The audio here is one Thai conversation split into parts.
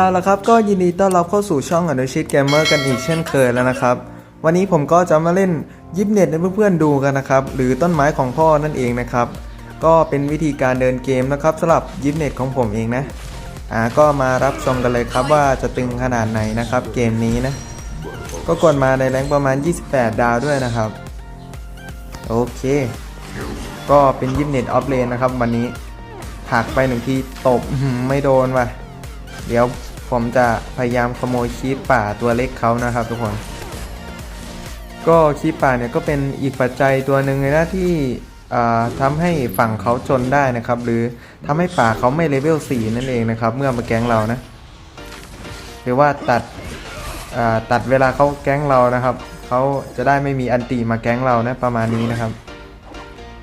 อ่าล้วครับก็ยินดีต้อนรับเข้าสู่ช่องอนุชิตเกมเมอร์กันอีกเช่นเคยแล้วนะครับ วันนี้ผมก็จะมาเล่นยิปเน็ตให้เพื่อนๆดูกันนะครับ หรือต้นไม้ของพ่อนั่นเองนะครับ ก็เป็นวิธีการเดินเกมนะครับสำหรับยิปเน็ตของผมเองนะอ่าก็มารับชมกันเลยครับว่าจะตึงขนาดไหนนะครับเกมนี้นะ ก็กดมาในแรงประมาณ 28 ดาวด้วยนะครับ โอเค ก็เป็นยิปเน็ตออฟเลนนะครับ วันนี้ผักไปหนึ่งทีตบไม่โดนว่ะเดี๋ยว ผมจะพยายามขโมยคีปป่าตัวเล็กเขานะครับทุกคน ก็คีปป่าเนี่ยก็เป็นอีกปัจจัยตัวหนึ่งเลยนะที่อ่าทำให้ฝั่งเขาจนได้นะครับ หรือทำให้ป่าเขาไม่เลเวล4นั่นเองนะครับ เมื่อมาแก๊งเรานะ หรือว่าตัดตัดเวลาเขาแก๊งเรานะครับเขาจะได้ไม่มีอันตีมาแก๊งเรานะประมาณนี้นะครับ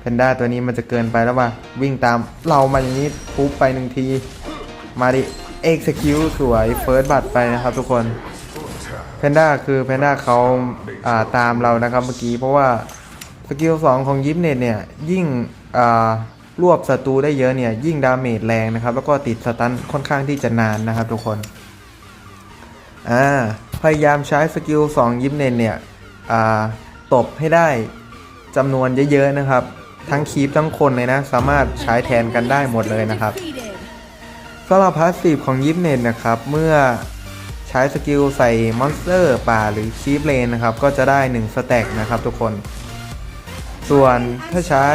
แพนด้าตัวนี้มันจะเกินไปแล้วว่ะวิ่งตามเรามาอย่างนี้ปุ๊บไปหนึ่งทีมาดิ execute สวยเฟิร์สบัตไปนะครับทุกคนแพนด้าคือแพนด้าเขาอ่าตามเรานะครับเมื่อกี้เพราะว่าสกิล2ของยิปเน็ตเนี่ยยิ่งอ่ารวบศัตรูได้เยอะเนี่ยยิ่งดาเมจแรงนะครับ แล้วก็ติดสตันค่อนข้างที่จะนานนะครับทุกคนอ่าพยายามใช้สกิล2ยิปเน็ตเนี่ยอ่าตบให้ได้จำนวนเยอะๆนะครับ ทั้งคีปทั้งคนเลยนะ สามารถใช้แทนกันได้หมดเลยนะครับ สำหรับพาสซีฟของยิปเน็ตนะครับ เมื่อใช้สกิลใส่มอนสเตอร์ป่าหรือคีปเลนนะครับ ก็จะได้ 1 สแต็กนะครับทุกคน ส่วนถ้าใช้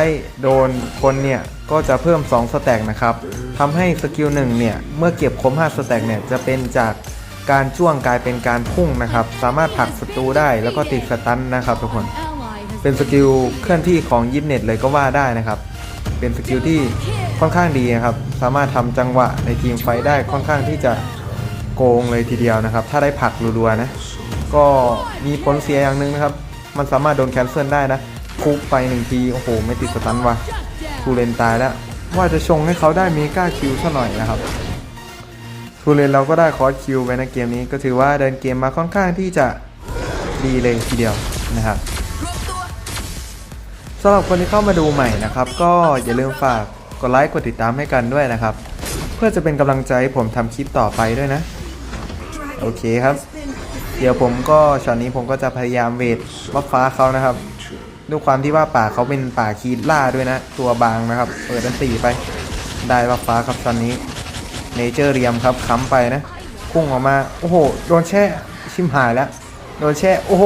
โดนคนเนี่ย ก็จะเพิ่ม 2 สแต็กนะครับทำให้สกิล1เนี่ย เมื่อเก็บครบ5สแต็กเนี่ย จะเป็นจากการจ้วงกลายเป็นการพุ่งนะครับ สามารถผลักศัตรูได้แล้วก็ติดสตันนะครับทุกคน เป็นสกิลเคลื่อนที่ของยิปเน็ตเลยก็ว่าได้นะครับ เป็นสกิลที่ ค่อนข้างดีนะครับ สามารถทำจังหวะในทีมไฟได้ค่อนข้างที่จะโกงเลยทีเดียวนะครับ ถ้าได้ผลักรัวๆนะ ก็มีผลเสียอย่างหนึ่งนะครับ มันสามารถโดนแคนเซิลได้นะคุกไปหนึ่งที โอ้โห ไม่ติดสตันว่ะทูเลนตายแล้ว ว่าจะชงให้เขาได้เมกาคิวซะหน่อยนะครับทูเลนเราก็ได้คอร์สคิวไปในเกมนี้ก็ถือว่าเดินเกมมาค่อนข้างที่จะดีเลยทีเดียวนะครับสำหรับคนที่เข้ามาดูใหม่นะครับ ก็อย่าลืมฝาก กดไลค์กดติดตามให้กันด้วยนะครับ เพื่อจะเป็นกำลังใจให้ผมทำคลิปต่อไปด้วยนะ โอเคครับ เดี๋ยวผมก็ช็อตนี้ผมก็จะพยายามเวทวับฟ้าเขานะครับด้วยความที่ว่าป่าเขาเป็นป่าคีดล่าด้วยนะ ตัวบางนะครับ เปิดดันตีไป ได้วับฟ้าครับช็อตนี้เนเจอร์เรียมครับค้ำไปนะพุ่งออกมาโอ้โหโดนแช่ชิมหายแล้วโดนแช่โอ้โห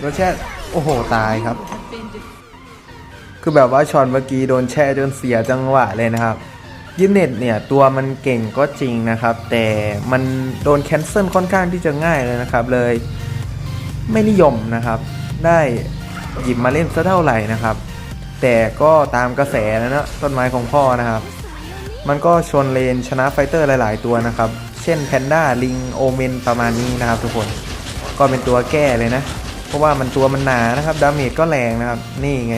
โดนแช่โอ้โหตายครับ คือแบบว่าช็อตเมื่อกี้โดนแช่จนเสียจังหวะเลยนะครับยิมเน็ตเนี่ยตัวมันเก่งก็จริงนะครับ แต่มันโดนแคนเซิลค่อนข้างที่จะง่ายเลยนะครับ เลยไม่นิยมนะครับ ได้หยิบมาเล่นซะเท่าไหร่นะครับ แต่ก็ตามกระแสนะนะต้นไม้ของพ่อนะครับ มันก็ชนเลนชนะไฟเตอร์หลาย ๆ ตัวนะครับ เช่นแพนด้าลิงโอเมนประมาณนี้นะครับ ทุกคนก็เป็นตัวแก้เลยนะ เพราะว่ามันตัวมันหนานะครับดาเมจก็แรงนะครับ นี่ไง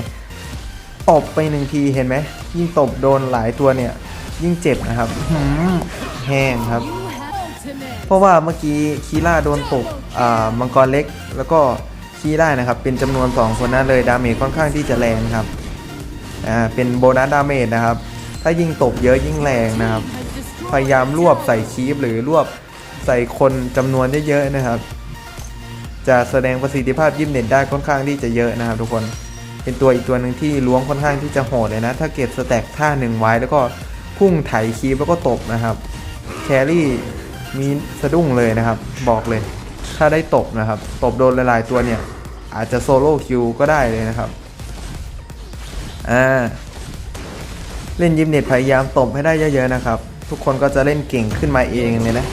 ตบไปหนึ่งทีเห็นไหม ยิ่งตบโดนหลายตัวเนี่ย ยิ่งเจ็บนะครับแห้งครับ เพราะว่าเมื่อกี้คีล่าโดนตบอ่ามังกรเล็กแล้วก็คีล่านะครับ เป็นจำนวน 2 คนนั้นเลยดาเมจค่อนข้างที่จะแรงครับอ่าเป็นโบนัสดาเมจนะครับ ถ้ายิ่งตบเยอะยิ่งแรงนะครับ พยายามรวบใส่คีฟหรือรวบใส่คนจำนวนเยอะๆนะครับ จะแสดงประสิทธิภาพยิมเน็ตได้ค่อนข้างที่จะเยอะนะครับทุกคน เป็นตัวอีกตัวหนึ่งที่ล้วงค่อนข้างที่จะโหดเลยนะ ถ้าเก็บสแต็กท่าหนึ่งไว้แล้วก็พุ่งไถคีบแล้วก็ตบนะครับแครี่มีสะดุ้งเลยนะครับ บอกเลย ถ้าได้ตบนะครับ ตบโดนหลายๆตัวเนี่ย อาจจะโซโล่คิวก็ได้เลยนะครับอ่าเล่นยิมเน็ตพยายามตบให้ได้เยอะๆนะครับ ทุกคนก็จะเล่นเก่งขึ้นมาเองเลยนะ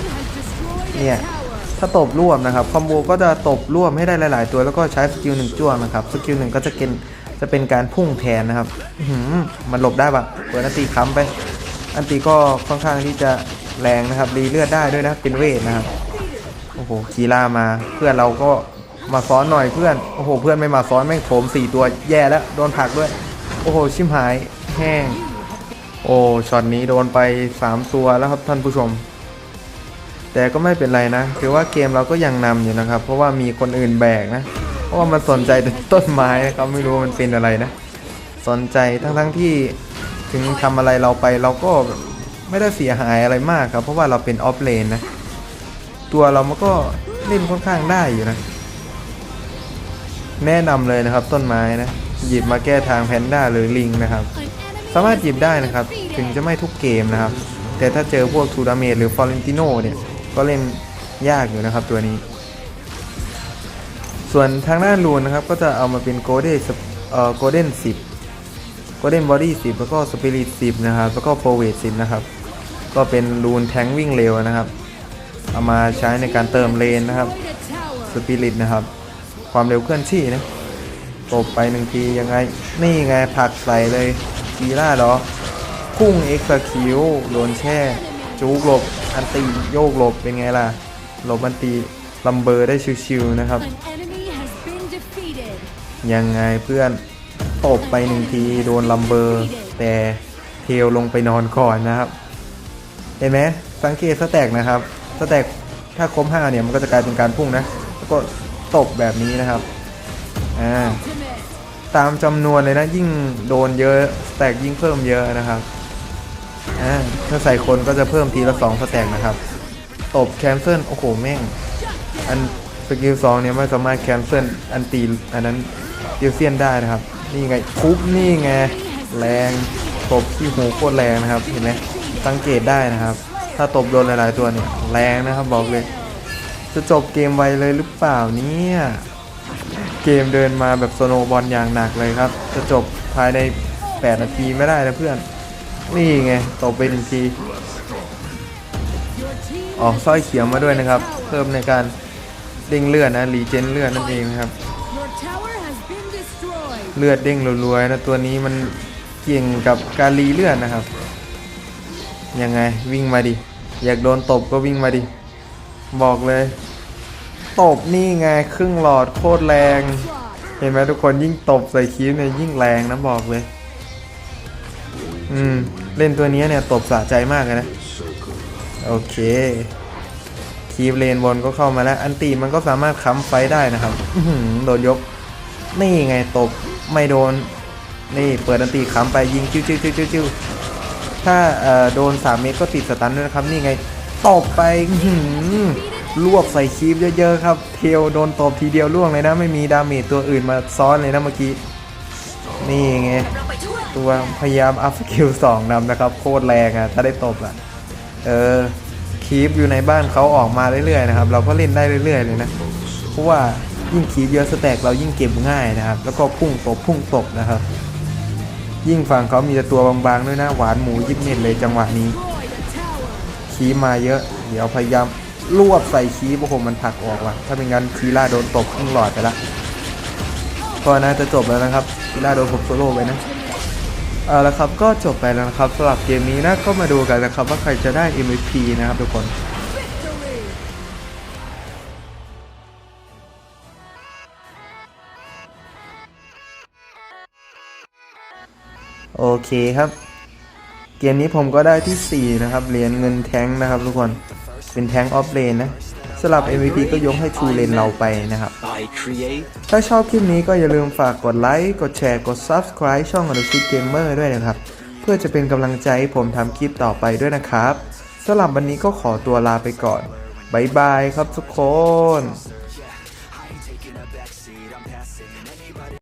เนี่ยถ้าตบร่วมนะครับคอมโบก็จะตบร่วมให้ได้หลาย ๆ ตัวแล้วก็ใช้สกิลหนึ่งจ้วงนะครับสกิลหนึ่งก็จะเป็น จะเป็นการพุ่งแทนนะครับมันหลบได้ปะเปิดอันตีค้ำไป อันตีก็ค่อนข้างที่จะแรงนะครับรีเลือดได้ด้วยนะเป็นเวทนะครับโอ้โหคีล่ามาเพื่อนเราก็มาซ้อนหน่อยเพื่อนโอ้โห เพื่อนไม่มาซ้อนแม่งโถมสี่ตัวแย่แล้วโดนผักด้วย โอ้โหชิมหายแห้งโอ้ช็อตนี้โดนไปสามตัวแล้วครับท่านผู้ชม แต่ก็ไม่เป็นไรนะถือว่าเกมเราก็ยังนำอยู่นะครับ เพราะว่ามีคนอื่นแบกนะ ราะว่ามันสนใจต้นไม้นะครับไม่รู้มันเป็นอะไรนะ สนใจทั้งๆที่ถึงทำอะไรเราไปเราก็ไม่ได้เสียหายอะไรมากครับ เพราะว่าเราเป็นออฟเลนนะ ตัวเรามันก็เล่นค่อนข้างได้อยู่นะ แนะนำเลยนะครับต้นไม้นะ หยิบมาแก้ทางแพนด้าหรือลิงนะครับ สามารถหยิบได้นะครับ ถึงจะไม่ทุกเกมนะครับ แต่ถ้าเจอพวกทูดาเมจหรือฟอร์เรนติโนเนี่ย ก็เล่นยากอยู่นะครับตัวนี้ ส่วนทางด้านรูนนะครับก็จะเอามาเป็นโกลเด้นเอ่อโกลเด้นสิบโกลเด้นบอดี้สิบแล้วก็สปิริตสิบนะครับแล้วก็โปรเวทสิบนะครับ ก็เป็นรูนแทงวิ่งเร็วนะครับ เอามาใช้ในการเติมเลนนะครับสปิริตนะครับ ความเร็วเคลื่อนที่นะตบไปหนึ่งทียังไง นี่ไงผักใส่เลยกีล่าเหรอพุ่งเอ็กซ์คิวโดนแช่ จูกหลบ อันตีโยกหลบเป็นไงล่ะ หลบอันตีลัมเบอร์ได้ชิวๆนะครับ ยังไงเพื่อนตบไปหนึ่งทีโดนลัมเบอร์ แต่เทลลงไปนอนก่อนนะครับ เห็นไหมสังเกตสแต็กนะครับสแต็กถ้าครบห้าเนี่ยมันก็จะกลายเป็นการพุ่งนะ แล้วก็ตบแบบนี้นะครับอ่าตามจำนวนเลยนะยิ่งโดนเยอะสแต็กยิ่งเพิ่มเยอะนะครับอ่าถ้าใส่คนก็จะเพิ่มทีละสองสแต็กนะครับตบแคนเซิลโอ้โหแม่งอันสกิลสองเนี่ยไม่สามารถแคนเซิลอันตีอันนั้น เดียวเซียนได้นะครับ นี่ไงทุบนี่ไงแรงตบที่หูโคตรแรงนะครับเห็นไหมสังเกตได้นะครับ ถ้าตบโดนหลายๆตัวเนี่ยแรงนะครับบอกเลย จะจบเกมไวเลยหรือเปล่าเนี่ยเกมเดินมาแบบสโนบอลอย่างหนักเลยครับ จะจบภายใน 8 นาทีไม่ได้นะเพื่อน นี่ไงตบไปหนึ่งทีออกสร้อยเขียวมาด้วยนะครับ เพิ่มในการเด้งเลือดนะรีเจนเลือดนั่นเองนะครับ เลือดเด้งรัวๆนะตัวนี้มันเก่งกับการรีเลือดนะครับ ยังไงวิ่งมาดิ อยากโดนตบก็วิ่งมาดิ บอกเลย ตบนี่ไงครึ่งหลอดโคตรแรง เห็นไหมทุกคนยิ่งตบใส่คีฟเนี่ยยิ่งแรงนะบอกเลย อืม เล่นตัวนี้เนี่ยตบสะใจมากเลยนะ โอเคคีฟเลนบนก็เข้ามาแล้ว อันตีมันก็สามารถค้ำไฟได้นะครับโดนยก นี่ไงตบ ไม่โดน นี่เปิดอันตีค้ำไปยิงจิ้วจิ้วจิ้วจิ้วถ้าโดน 3 เมตรก็ติดสตันด้วยนะครับ นี่ไงตบไปหือลวกใส่คีฟเยอะๆครับ เทลโดนตบทีเดียวล่วงเลยนะ ไม่มีดาเมจตัวอื่นมาซ้อนเลยนะเมื่อกี้ นี่ไง ตัวพยายามอัพสกิลสองนำนะครับ โคตรแรงอะถ้าได้ตบอะเออคีปอยู่ในบ้านเขาออกมาเรื่อยๆนะครับ เราก็เล่นได้เรื่อยๆเลยนะ เพราะว่า ยิ่งคีปเยอะสแต็กเรายิ่งเก็บง่ายนะครับ แล้วก็พุ่งตบพุ่งตบนะครับ ยิ่งฝั่งเขามีแต่ตัวบางๆด้วยนะหวานหมูยิบเน็ตเลยจังหวะนี้ Destroy the tower. คีมาเยอะ เดี๋ยวพยายามรวบใส่คีปโอ้โหมันผลักออกว่ะถ้าเป็นงั้นคีล่าโดนตบครึ่งหลอดไปละก็น่าจะจบแล้วนะครับคีล่าโดนผมโซโล่ไปนะเอาละครับก็จบไปแล้วนะครับสำหรับเกมนี้นะก็มาดูกันนะครับว่าใครจะได้ MVP นะครับทุกคน โอเคครับ เกมนี้ผมก็ได้ที่ 4 นะครับ เหรียญเงินแท้งนะครับทุกคน เป็นแท้งออฟเลนนะสำหรับ MVP ก็ยกให้ทูเลนเราไปนะครับ ถ้าชอบคลิปนี้ก็อย่าลืมฝากกดไลค์ กดแชร์ กด Subscribe ช่องอนุชิตเกมเมอร์ด้วยนะครับ เพื่อจะเป็นกำลังใจให้ผมทำคลิปต่อไปด้วยนะครับสำหรับวันนี้ก็ขอตัวลาไปก่อนบายบายครับทุกคน